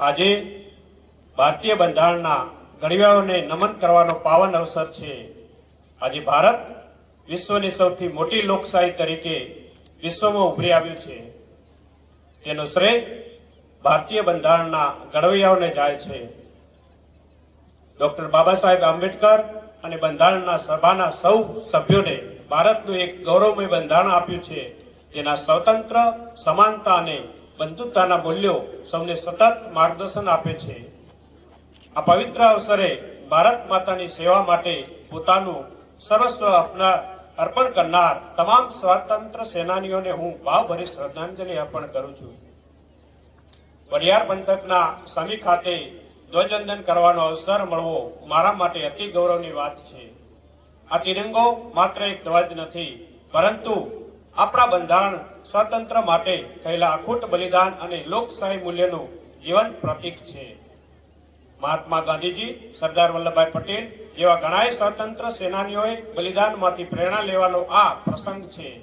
આજે ભારતીય બંધારણના ઘડવૈયાઓને નમન કરવાનો પાવન અવસર છે. આજે ભારત વિશ્વની સૌથી મોટી લોકશાહી તરીકે વિશ્વમાં ઉભરી આવ્યું છે. તેનો શ્રેય ભારતીય બંધારણના ઘડવૈયાઓને જાય છે. ડોક્ટર બાબા સાહેબ આંબેડકર અને બંધારણના સભાના સૌ સભ્યોને ભારતનું એક ગૌરવમય બંધારણ આપ્યું છે. તેના સ્વતંત્ર, સમાનતા અને બંધુતાના મૂલ્યો સૌને સતત માર્ગદર્શન આપે છે. આ પવિત્ર અવસરે ભારત માતાની સેવા માટે પોતાનું સર્વસ્વ અપના અર્પણ કરનાર તમામ સ્વાતંત્ર સેનાનીઓને હું ભાવભરી શ્રદ્ધાંજલિ અર્પણ કરું છું. વડિયાર પંથકના સમી ખાતે ધ્વજવંદન કરવાનો અવસર મળવો મારા માટે અતિ ગૌરવની વાત છે. આ તિરંગો માત્ર એક ધ્વજ નથી, પરંતુ આપણા બંધારણ સ્વાતંત્ર્ય માટે થયેલા અખૂટ બલિદાન અને લોકશાહી મૂલ્યનું જીવંત પ્રતીક છે. મહાત્મા ગાંધીજી, સરદાર વલ્લભભાઈ પટેલ જેવા ઘણાય સ્વાતંત્ર્ય સેનાનીઓએ બલિદાનમાંથી પ્રેરણા લેવાનો આ પ્રસંગ છે.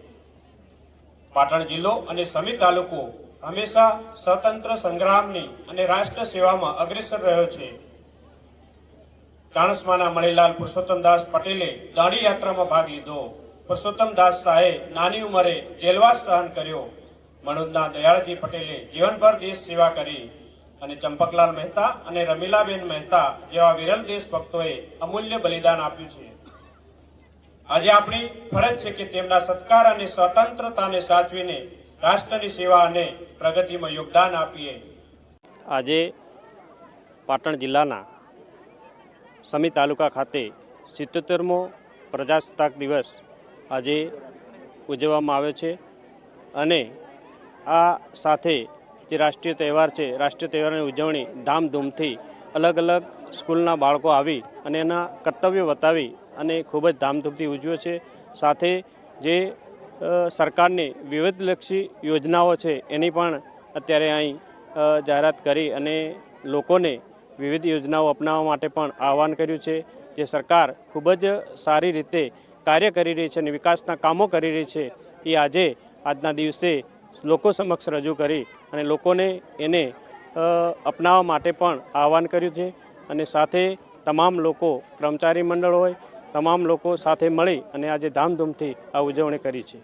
પાટણ જિલ્લો અને સમી તાલુકો હંમેશા સ્વતંત્ર સંગ્રામની અને રાષ્ટ્ર સેવામાં અગ્રેસર રહ્યો છે. ચાણસમાના મણિલાલ પુરુષોત્તમદાસ પટેલે દાંડી યાત્રામાં ભાગ લીધો. પુરુષોત્તમદાસ શાહે નાની ઉંમરે જેલવાસ સહન કર્યો. મણોદના દયાળજી પટેલે જીવનભર દેશ સેવા કરી અને ચંપકલાલ મહેતા અને રમીલાબેન મહેતા જેવા વિરલ દેશભક્તોએ અમૂલ્ય બલિદાન આપ્યું છે. આજે આપણી ફરજ છે કે તેમના સત્કાર અને સ્વતંત્રતાને સાચવીને રાષ્ટ્રની સેવા અને પ્રગતિમાં યોગદાન આપીએ. આજે પાટણ જિલ્લાના સમી તાલુકા ખાતે સિત્તોતેરમો પ્રજાસત્તાક દિવસ આજે ઉજવવામાં આવે છે અને આ સાથે જે રાષ્ટ્રીય તહેવાર છે, રાષ્ટ્રીય તહેવારની ઉજવણી ધામધૂમથી અલગ અલગ સ્કૂલના બાળકો આવી અને એના કર્તવ્ય બતાવી અને ખૂબ જ ધામધૂમથી ઉજવ્યો છે. સાથે જે સરકારની વિવિધલક્ષી યોજનાઓ છે, એની પણ અત્યારે અહીં જાહેરાત કરી અને લોકોને વિવિધ યોજનાઓ અપનાવવા માટે પણ આહવાન કર્યું છે. જે સરકાર ખૂબ જ સારી રીતે કાર્ય કરી રહી છે અને વિકાસના કામો કરી રહી છે, એ આજે આજના દિવસે લોકો સમક્ષ રજૂ કરી અને લોકોને એને અપનાવવા માટે પણ આહવાન કર્યું છે અને સાથે તમામ લોકો કર્મચારી મંડળ હોય, તમામ લોકો સાથે મળી અને આજે ધામધૂમથી આ ઉજવણી કરી છે.